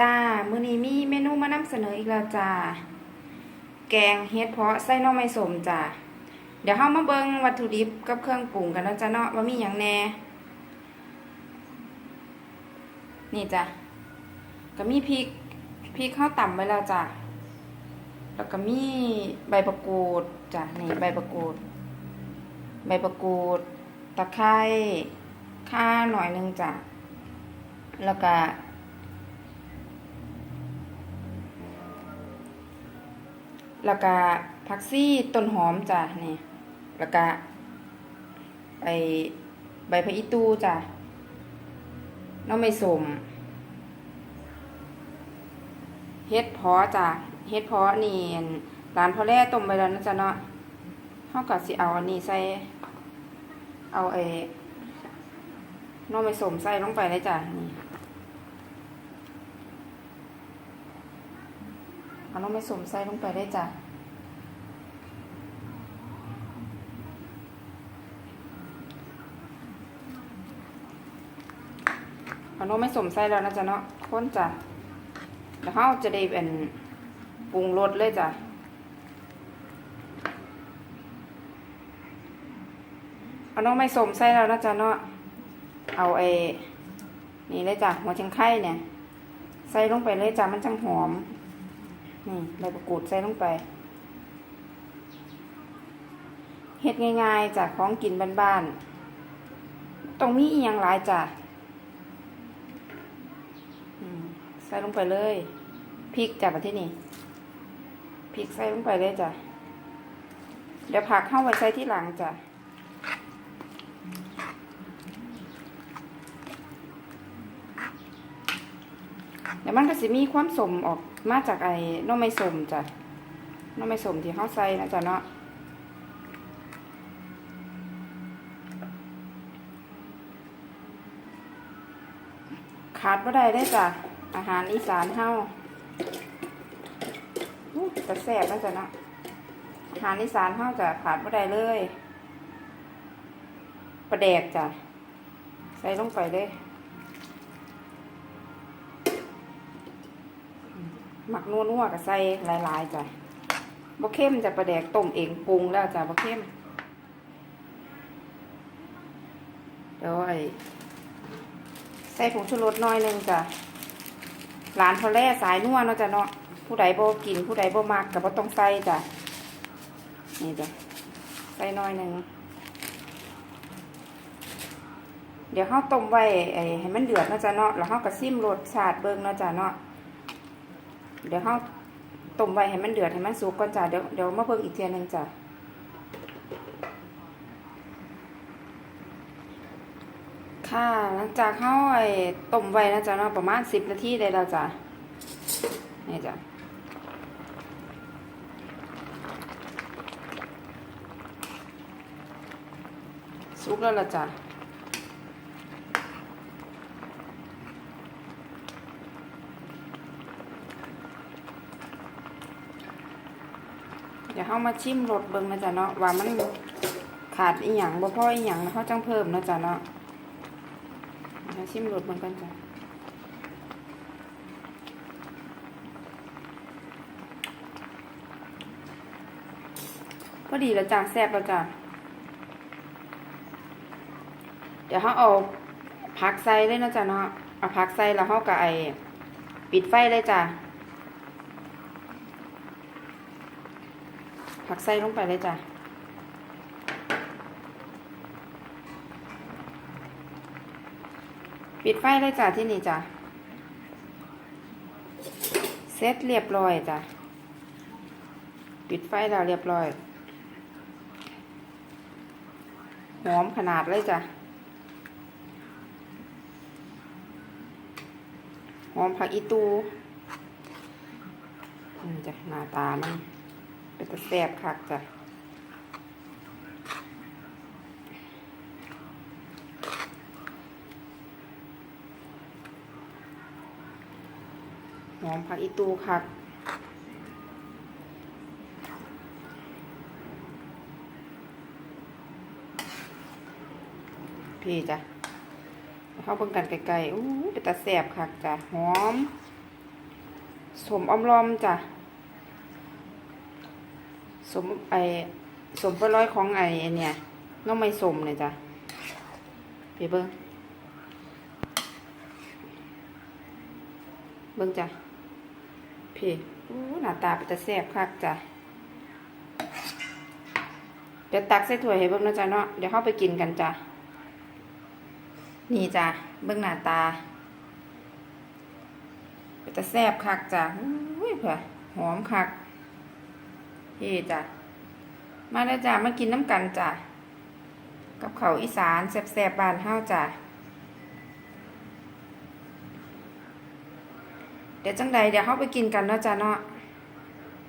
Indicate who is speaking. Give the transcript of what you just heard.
Speaker 1: จ้า มื้อนี้มีเมนูมานำเสนออีกแล้วจ้า แกงเฮ็ดเพาะไส้น่อไม้สมจ้า เดี๋ยวเฮามาเบิ่งวัตถุดิบกับเครื่องปรุงกันเนาะจ้าเนาะว่ามีหยังแน่ นี่จ้ะก็มีพริกพริกข้าวต่ำไว้แล้วจ้ะแล้วก็มีใบประกูดจ้ะนี่ใบประกูด ใบประกูด ตะไคร้ข่าหน่อยหนึงจ้ะแล้วก็ แล้วก็ผักซี่ต้นหอมจ้ะนี่แล้วก็ใบใบพะอีตูจ้ะน้องไม่สมเฮ็ดพอจ้ะเฮ็ดพอนี่ร้านพอแร่ต้มไปแล้วนะจ๊ะเนาะเฮาก็สิเอาอันนี้ใส่ เอาไอ้น้องไม่สมใส่ลงไปเลยจ้ะนี่ เอาน้องไม่สมใส่ลงไปได้จ้ะเอาน้องไม่สมใส่แล้วนะจ๊ะเนาะข้นจ้ะเดี๋ยวเขาจะได้เป็นปรุงรสเลยจ้ะเอาน้องไม่สมใส่แล้วนะจ๊ะเนาะเอาไอ้นี่เลยจ้ะหัวเชียงไข่เนี่ย ใส่ลงไปเลยจ้ะมันจังหอม นี่ใบประกูดใส่ลงไป เฮ็ดง่ายๆจากของกินบ้านๆตรงนี้อีหยังหลายจ้ะใส่ลงไปเลยพริกจ้ะประเทศนี้พริกใส่ลงไปเลยจ้ะเดี๋ยวผักเข้าไว้ใส่ที่หลังจ้ะ เดี๋ยวมันก็สิมีความสมออกมาจากไอ้น้องไม่สมจ้ะน้องไม่สมที่เขาใส่นะจ๊ะเนาะขาดบ่ได้ได้จ้ะอาหารอีสานเฮาอู้แต่แซ่บนะจ๊ะเนาะอาหารอีสานเฮาจะขาดบ่ได้เลยปลาแดกจ้ะใส่ลงไปเลย หมักนัวนัวๆกับใส่หลายๆจ้ะบ่เข้มจะประแดกต้มเองปรุงแล้วจ้ะบ่เข้มเดี๋ยวไอ้ใส่ผงชูรสน้อยหนึงจ้ะร้านพอแร่สายนัวเนาะจ้ะเนาะผู้ใดบ่กินผู้ใดบ่มักก็บ่ต้องใส่จ้ะนี่จ้ะใส่น้อยหนึงเดี๋ยวเฮาต้มไว้ไอ้ให้มันเดือดเนาะจ้ะเนาะ แล้วเฮาก็ซิมรสชาติเบิ่งเนาะจ้ะเนาะ เดี๋ยวเขาต้มไว้ให้มันเดือดให้มันสุกก่อนจ้ะเดี๋ยวเดี๋ยวมาเบิ่งอีกเทียหนึงจ้ะค่ะ หลังจากเขาไอ้ต้มไว้นะจ๊ะเนาะประมาณสิบนาทีได้แล้วจ้ะนี่จ้ะสุกแล้วละจ้ะ ดี๋ยวเข้ามาชิมรสเบิ่งนะจ๊ะเนาะว่ามันขาดอีหยังบ่พออีหยังเขาจังเพิ่มนะจ๊ะเนาะมาชิมรสเบิ่งกันจ้ะพอดีแล้วจ้ะแซ่บแล้วจ้ะเดี๋ยวเขาเอาผักใส่เลยนะจ๊ะเนาะเอาผักใส่แล้วเขาก็ไอปิดไฟเลยจ้ะ ผักไส้ลงไปเลยจ้ะปิดไฟเลยจ้ะที่นี่จ้ะเสร็จเรียบร้อยจ้ะปิดไฟแล้วเรียบร้อยหอมขนาดเลยจ้ะหอมผักอีตูนี่จ้ะหน้าตามัน เป็นตะแสบคักจ้ะหอมผักอีตูคักพี่จ้ะเข้าเบิ่งกันไกลๆอู้เป็นตะแสบคักจ้ะหอมสมออมรอมจ้ะ สมไอสมปลาร้อยของไออันเนี่ยน้องไม่สมเนี่ยจ้ะพี่เบิ้งเบิ้งจ้ะพี่อู้หน้าตาเป็นตาแซ่บคักจ้ะเดี๋ยวตักใส่ถ้วยให้เบิ้งนะจ๊ะเนาะเดี๋ยวเข้าไปกินกันจ้ะนี่จ้ะเบิ้งหน้าตาเป็นตาแซ่บคักจ้ะอุ้ยเผื่อหอมคัก เฮจ้ะมาแล้วจ้ะมากินน้ำกันจ้ะกับเขาอีสานแซ่บๆบานเฮาจ้ะเดี๋ยวจังใดเดี๋ยวเข้าไปกินกันเนาะจ้ะเนาะ